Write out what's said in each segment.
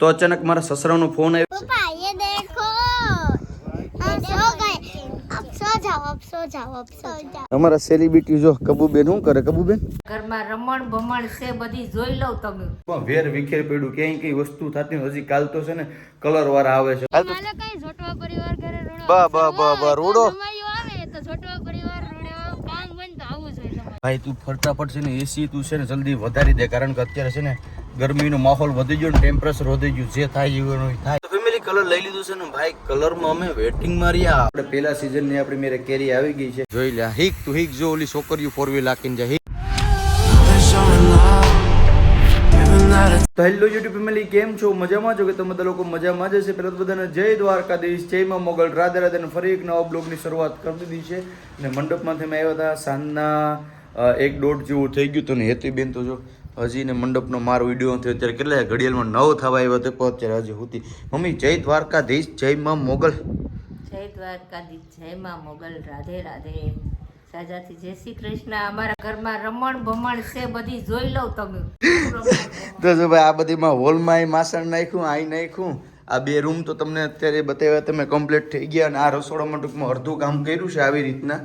તો અચાનક મારા સસરાનો ફોન આવ્યો કબુબેન શું કરે પડ્યું ક્યાંય કઈ વસ્તુ થતી હજી કાલ તો છે ને કલર વાળા આવે છે. ભાઈ તું ફરતા પડશે ને એસી તું છે ને જલ્દી વધારી દે કારણ કે અત્યારે છે ને ગરમીનો માહોલ વધી ગયો ને ટેમ્પરેચર વધી ગયું જે થાય એવું થાય. ફેમિલી કલર લઈ લીધું છે ને ભાઈ કલરમાં અમે વેટિંગ માર્યા આપણે પેલા સીઝનની આપણી મેરે કેરી આવી ગઈ છે. જોઈ લે હીક તું હીક જો ઓલી છોકરીઓ ફોર વ્હીલ લાકીને જાય તો હેલો યુટ્યુબ ફેમિલી કેમ છો? મજામાં છો કે તમે બધા લોકો મજામાં જ હશે? પહેલાં તો બધાને જય દ્વારકાધીશ જય માં મોગલ. રાધે રાધે અને ફરી એક નવા બ્લોગની શરૂઆત કરી દીધી છે. અને મંડપમાંથી અમે આવ્યા હતા સાંજના એક દોઢ જેવું થઈ ગયું હતું ને હેતીબેન તો જો હજી ને મંડપનો મારો વીડિયો નથી અત્યારે કેટલા ઘડિયાળમાં નવ થવા આવ્યો હતો અત્યારે હજી હતી મમ્મી જય દ્વારકાધીશ જય માં મોગલ. જય દ્વારકાધીશ જય માં મોગલ રાધે રાધે. સાજાથી જય શ્રી કૃષ્ણ. અમારા ઘરમાં રમણ ભમણ છે બધી જોઈ લઉં તમે. તો જો ભાઈ આ બધીમાં હોલમાં માસણ નાખ્યું આઈ નાખ્યું. આ બે રૂમ તો તમને અત્યારે બતાવ્યા તમે કમ્પ્લીટ થઈ ગયા અને આ રસોડામાં ટૂંકમાં અડધું કામ કર્યું છે આવી રીતના.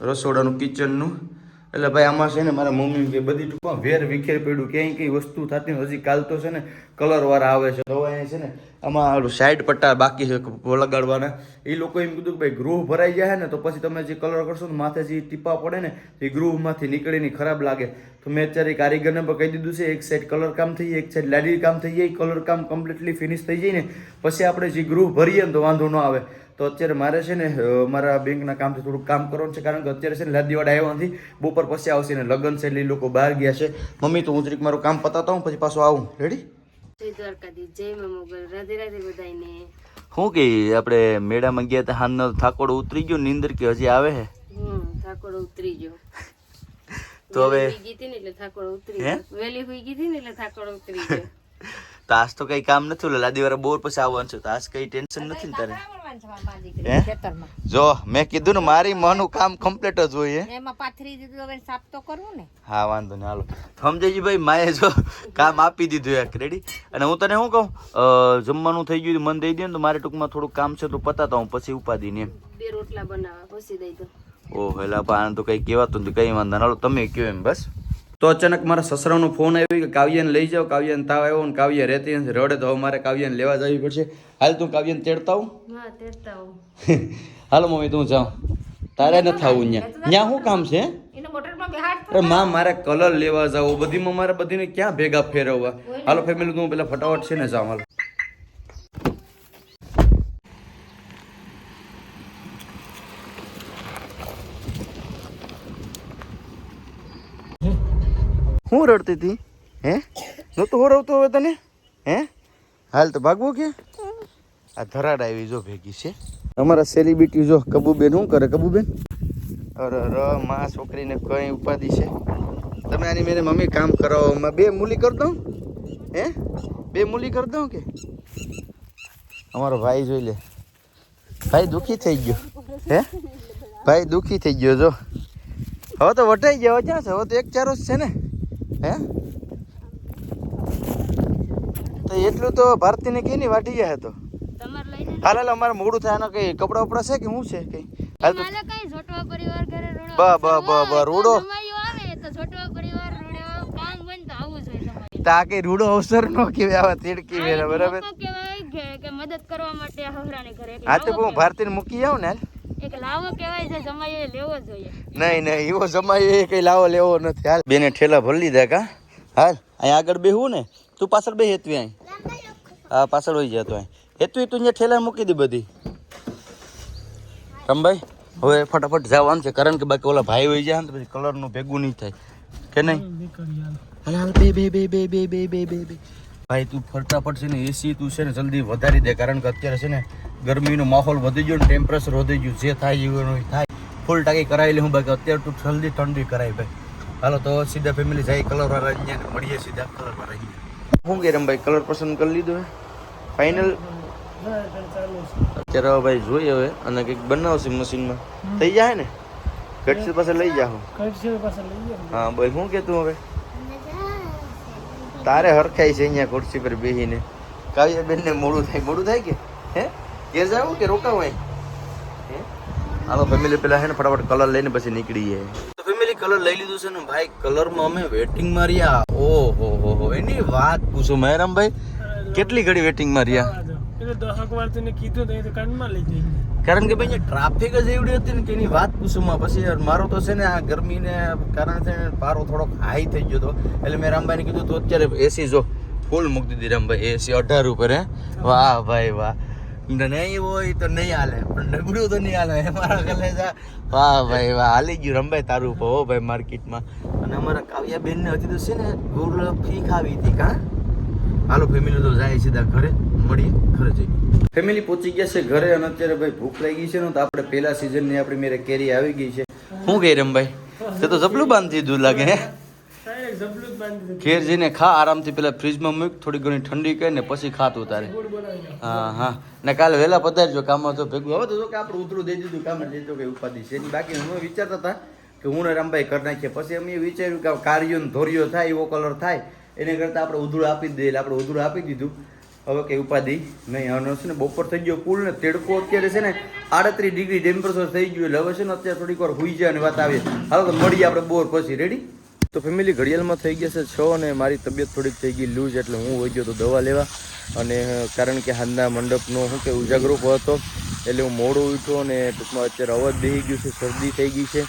રસોડાનું કિચનનું એટલે ભાઈ આમાં છે ને મારા મમ્મી કે બધી ટૂંકમાં વેર વિખેર પડ્યું. ક્યાંય કઈ વસ્તુ થતી. હજી કાલ તો છે ને કલર વાળા આવે છે. તો છે ને આમાં સાઈડ પટ્ટા બાકી છે લગાડવાના એ લોકો એમ કીધું કે ભાઈ ગૃહ ભરાઈ જાય ને તો પછી તમે જે કલર કરશો ને માથે જે ટીપા પડે ને એ ગૃહમાંથી નીકળીને ખરાબ લાગે. તો મેં અત્યારે કારીગરને પણ કહી દીધું છે, એક સાઈડ કલર કામ થઈ એક સાઈડ લાડી કામ થઈ જાય કલર કામ કમ્પ્લીટલી ફિનિશ થઈ જાય ને. પછી આપણે જે ગૃહ ભરીએ ને તો વાંધો ન આવે. તો અત્યારે મારે છે ને મારા બેંકના કામથી થોડુંક કામ કરવાનું છે કારણ કે અત્યારે છે ને લાદીવાડા આવ્યા નથી. બપોર પછી આવશે ને લગ્ન છે એટલે લોકો બહાર ગયા છે. મમ્મી તો હું જરીક મારું કામ પતાવતા હું પછી પાછું આવું. રેડી જય દ્વારકાધીશ જય મા રાધે રાધે બધાયને. શું કે આપણે મેળામાં ગયા હતા હાનનો થાકોડો ઉતરી ગયો નીંદર કે હજી આવે હે? થાકોડો ઉતરી ગયો. તો હવે વેલી હુઈ ગઈ હતી ને એટલે થાકોડ ઉતરી ગયો. તો આજ તો કઈ કામ નથી લાદી વાળા બોર પછી આવવાનું છે તો આજ કઈ ટેન્શન નથી ને તારે? જો મેં કીધું ને મારી મનુ કામ કમ્પ્લીટ જ હોય એમાં પાથરી દીધું હવે સાફ તો કરવું ને. હા વાંધો નહીં હાલો. સમજાજી ભાઈ માએ જો કામ આપી દીધું એક રેડી અને હું તને શું કહું? જમવાનું થઈ ગયું મન દઈ દે ને તો મારે ટૂંકમાં થોડુંક કામ છે તો પતાતા હું પછી ઉપાદી ને એમ. બે રોટલા બનાવવા પછી દઈ દો ઓહો એટલે આને તો કઈ કહેવાતું નથી કઈ વાંધો નહીં. હાલો તમે કયો એમ બસ. તો અચાનક મારા સસરાનો ફોન આવ્યો કે કાવ્યાને લઈ જાઓ કાવ્યાને તાવ આવ્યો ને કાવ્ય રહેતી નથી રડે તો હવે મારે કાવ્યાને લેવા જવી પડશે. હાલ તું કાવ્યાને તેડતા હું હાલો મમ્મી તું જાઉં તારે નથી આવું ત્યાં ત્યાં શું કામ છે? અરે માં મારે કલર લેવા જાવ. બધીમાં મારે બધીને ક્યાં ભેગા ફેરવવા? હાલો ફેમિલી તું પેલા ફટાફટ છે ને જાઉં હાલો. હું રડતી હતી? હે? નહોતું હોરવતો હવે તને? હે? હાલ તો ભાગવું કે? આ ધરાડ આવી જો ભેગી છે. અમારા સેલિબ્રિટી જો કબુબેન શું કરે કબુબેન? અરે ર, માં છોકરીને કઈ ઉપાધિ છે? તમે આની મેરે મમ્મી કામ કરો બે મૂલી કરી દઉં. હે? બે મૂલી કરી દઉં કે? અમારો ભાઈ જોઈ લે. ભાઈ દુખી થઈ ગયો. હે? ભાઈ દુખી થઈ ગયો જો. હવે તો વટાઈ ગયો. ક્યાં છે? હવે તો એક ચારો જ છે ને. હે? તો એટલું તો ભારતીને કે નહીં વાટી ગયા તો? હાલ હાલ અમારે મોડું થાય એનો કઈ કપડા ઉપડા છે કે શું છે કઈ? હાલ તો પરિવાર ઘરે રોડો બ બ બ બ રૂડો. આવે તો પરિવાર રોડો કામ બંધ તો આવું જોઈએ તમારે. તા કે રૂડો અવસર નો કેવાય આવા તીડકી વેરા બરાબર? કે કે મદદ કરવા માટે હવરાને ઘરે હા તો હું ભારતીને મૂકી આવું ને હાલ. કહેવાય. એક લાવો કહેવાય છે સમયે લેવો જોઈએ. નહીં નહીં એવો જમાય એ કઈ લાવો લેવો નથી. હાલ. બેને ઠેલા ભરી લીધા કા? હાલ. અહીં આગળ બેહું ને તું પાછળ બે હેતવી અહીં. હા પાછળ હોઈ જતો અહીં. હેતવી તું અહીંયા ઠેલા મૂકી દે બધી. રમભાઈ હવે ફટાફટ જવાનું છે કારણ કે બાકી ઓલા ભાઈ હોઈ જાય ને તો પછી કલરનું ભેગું નહીં થાય. કે નહીં? હાલ હાલ બે બે બે બે બે બે બે બે બે. ભાઈ તું ફરતા પડશે ને એસી તું છે ને જલ્દી વધારી દે કારણ કે અત્યારે છે ને ગરમીનો માહોલ વધી ગયો ને ટેમ્પરેચર વધી ગયું જે થાય એવું થાય. ફૂલ ટાંકી કરાવી લઉં હું બાકી અત્યારે તું જલ્દી ઠંડી કરાવી ભાઈ. હાલો તો સીધા ફેમિલી જાય કલર વાળા અહીંયા મળીએ સીધા કલર વાળા અહીંયા. શું કે રમભાઈ કલર પસંદ કરી લીધો હે? ફાઇનલ અત્યારે ભાઈ જોઈએ હવે અને કંઈક બનાવશે મશીનમાં. થઈ જાય ને? ઘટશે પાસે લઈ જાઓ. હા ભાઈ શું કે તું હવે? તારે હરખાય છે અહીંયા ખુરશી પર બેહીને. બેન બેનને મોડું થાય. મોડું થાય કે? હે? ઘેર જાવ કે રોકાવું હે? હાલો ફેમિલી પેલા હે ને ફટાફટ કલર લઈને પછી નીકળીએ. તો ફેમિલી કલર લઈ લીધું છે ને ભાઈ કલરમાં અમે વેટિંગમાં રહ્યા ઓહો હો હો એની વાત પૂછો મહેરામભાઈ. કેટલી ઘડી વેટિંગમાં રહ્યા એટલે દહક વાર તને કીધું તો એ તો કાનમાં લઈ જઈ કારણ કે ભાઈ ટ્રાફિક જ એવડી હતી ને કે એની વાત પૂછુમાં પછી મારો તો છે ને આ ગરમીને કારણે છે ને પારો થોડોક હાઈ થઈ ગયો હતો. એટલે મેં રામભાઈને કીધું તો અત્યારે એસી જો ફૂલ મૂકી દીધી રામભાઈ એસી અઢાર ઉપર હે? વાહ ભાઈ વાહ. નહીં હોય તો નહીં હાલે પણ નબળું તો નહીં હાલે મારા કલેજા વાહ ભાઈ વાહ હાલી ગયું રમભાઈ તારું ઉપર હો ભાઈ માર્કેટમાં. અને અમારા કાવ્યા બેનને હજી તો છે ને ગુર ફી ખાવી હતી કા? હાલો ફેમિલી તો જાય સીધા ઘરે. મળીએ. ઘરે જઈએ. ફેમિલી પહોંચી ગયા છે ઘરે અને અત્યારે ભાઈ ભૂખ લાગી છે ને તો આપણે પહેલા સિઝનની આપણી મેરે કેરી આવી ગઈ છે. શું કહી રમભાઈ? તે તો જબલું બાંધી દીધું લાગે હે? જ ઘેર જઈને ખા આરામથી પેલા ફ્રીજમાં મૂક થોડી ઘણી ઠંડી કરીને પછી ખાતું તારે. હા હા. ને કાલે વહેલા પધારજો કામમાં તો ભેગું. હવે તો જો કે આપણે ઉતરું દઈ દીધું કામ એટલે તો કઈ ઉપાધિ છે એની બાકી અમે વિચારતા હતા કે હું ને રામભાઈ કરી નાખીએ. પછી અમે વિચાર્યું કે કાર્યો ને ધોરિયો થાય એવો કલર થાય. એને કરતાં આપણે ઉધડું આપી જ દઈએ. આપણે ઉધડું આપી દીધું. હવે કઈ ઉપાધિ નહીં હવે છે ને, બપોર થઈ ગયો કુલ ને, તેડકો અત્યારે છે ને આડત્રીસ ડિગ્રી ટેમ્પરેચર થઈ ગયું એટલે હવે છે ને અત્યારે થોડીક વાર હુઈ જાય અને વાત આવે હવે તો મળીએ આપણે બોર પછી રેડી તો ફેમિલી ઘડિયાળમાં થઈ ગયા છે છ અને મારી તબિયત થોડીક થઈ ગઈ લૂઝ એટલે હું હોઈ ગયો તો દવા લેવા. અને કારણ કે હાલના મંડપનો શું કે ઉજાગરો હતો, એટલે હું મોડું ઉઠ્યો અને ટૂંકમાં અત્યારે અવાજ બેસી ગયું છે, શરદી થઈ ગઈ છે.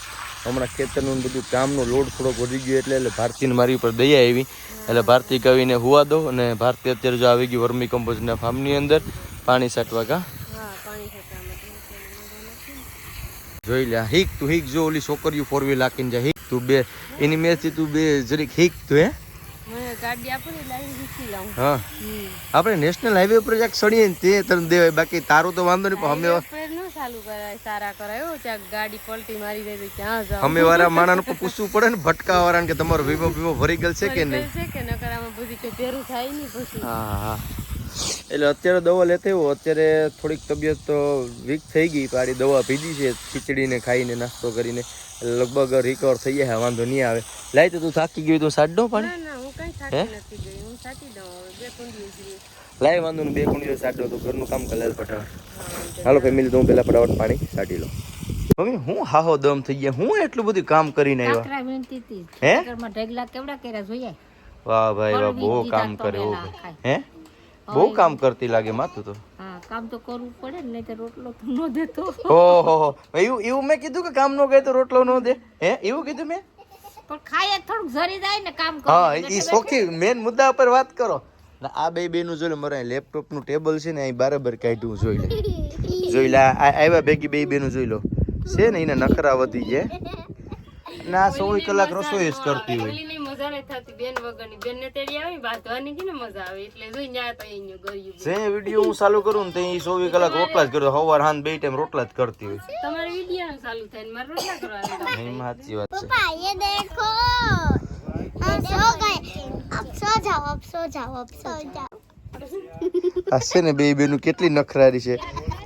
હમણાં ખેતરનું બધું કામનો લોડ થોડોક વધી ગયો એટલે એટલે ભારતીને મારી ઉપર દયા આવી. એટલે ભારતી કવિને હુવા દો અને ભારતી અત્યારે જો આવી ગઈ વર્મી કમ્પોઝના ફાર્મની અંદર પાણી સાટવા કા? જોઈ લે હિક તું હિક જો ઓલી છોકરીઓ ફોર વ્હીલ હાકીને જાય. હિક તું બે એની મેથી તું બે જરીક હિક તું હે? ને આપણે નેશનલ હાઈવે ઉપર જાક સડીએ ને તે તને દેવાય. બાકી તારું તો વાંધો નહીં પણ અમે ચાલુ કરાય સારા કરાયો ત્યાં ગાડી પલટી મારી જાય તો ક્યાં જાવ અમે વાળા માણસ પૂછવું પડે ને ભટકા કે તમારો વીમો વીમો ભરી ગયેલ છે કે નહીં? છે કે નકર આમાં બધી કે ભેરું થાય નહીં પછી. હા હા. એટલે અત્યારે દવા લેતા આવ્યો. અત્યારે થોડીક તબિયત તો વીક થઈ ગઈ પાડી દવા પીધી છે ખીચડીને ખાઈને નાસ્તો કરીને. લગભગ રિકવર થઈ જાય વાંધો નહીં આવે. લાય તો તું થાકી ગયું તો સાડો પાણી. લાય વાંધો બે કુંડીઓ સાડો તો ઘરનું કામ કલાલ ફટાફટ હાલો ફેમિલી તો હું પેલા ફટાફટ પાણી સાડી લઉં મમ્મી હું હાહો દમ થઈ ગયા હું એટલું બધું કામ કરીને આવ્યા? હે? ઢગલા કેવડા કર્યા જોઈએ વાહ ભાઈ વાહ બહુ કામ કર્યું. હે? બહુ કામ કરતી લાગે માતું તો. હા કામ તો કરવું પડે ને નહીં રોટલો તો ન દેતો. ઓહો એવું એવું મેં કીધું કે કામ નો તો રોટલો નો દે. હે એવું કીધું મેં? પણ ખાય થોડુંક ઝરી જાય ને કામ હા એ સોખી મેન મુદ્દા પર વાત કરો. આ બે બેનું જોઈ લે મારે લેપટોપનું ટેબલ છે ને અહીં બરાબર કાઢ્યું જોઈ લે. જોઈ લે આવ્યા ભેગી બે બેનું જોઈ લો. છે ને એને નખરા વધી જાય ના સોળ કલાક રસોઈ જ કરતી હોય. મજા નથી થતી બેન વગરની બેન ને તેડી આવી વાંધવાની કે ને મજા આવે? એટલે જોઈ ન્યા તો એનું ગયું જે વિડિયો હું ચાલુ કરું ને તે 24 કલાક રોટલા જ કરતો સવાર હાંજ બે ટાઈમ રોટલા જ કરતી હોય. તમારી વિડિયો ચાલુ થાય ને મારે રોટલા કરવા નહીં સાચી વાત છે. પપ્પા એ દેખો. સો ગઈ અપસો જાઓ અપસો જાઓ જાઓ. આ ને બે બેનું કેટલી નખરારી છે.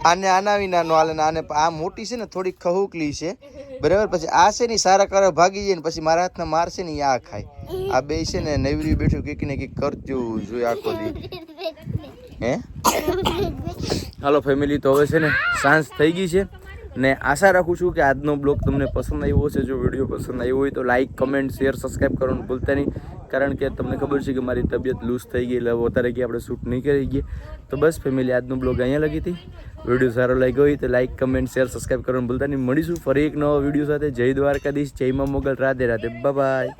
આને આના વિના નો હાલે આને આ મોટી છે ને થોડીક ખહુકલી છે. બરાબર? પછી આ છે ને સારા કરવા ભાગી જાય ને પછી મારા હાથના મારશે ને આ ખાય. આ બે છે ને નવરી બેઠું કંઈક ને કંઈક કરતું જોઈએ આખો દી. હે? હાલો ફેમિલી તો હવે છે ને સાંજ થઈ ગઈ છે. ને આશા રાખું છું કે આજનો બ્લોગ તમને પસંદ આવ્યો હશે. જો વીડિયો પસંદ આવ્યો હોય તો લાઈક કમેન્ટ શેર સબસ્ક્રાઈબ કરવાનું ભૂલતા નહીં. કારણ કે તમને ખબર છે કે મારી તબિયત લૂઝ થઈ ગઈ એટલે વધારે કે આપણે શૂટ નહીં કરી ગઈએ તો બસ ફેમિલી આજનો બ્લોગ અહીંયા લગી હતી. વીડિયો સારો લાગ્યો હોય તો લાઈક કમેન્ટ શેર સબસ્ક્રાઈબ કરવાનું ભૂલતા નહીં. મળીશું ફરી એક નવો વીડિયો સાથે. જય દ્વારકાધીશ, જય મા મોગલ. રાધે રાધે. બાય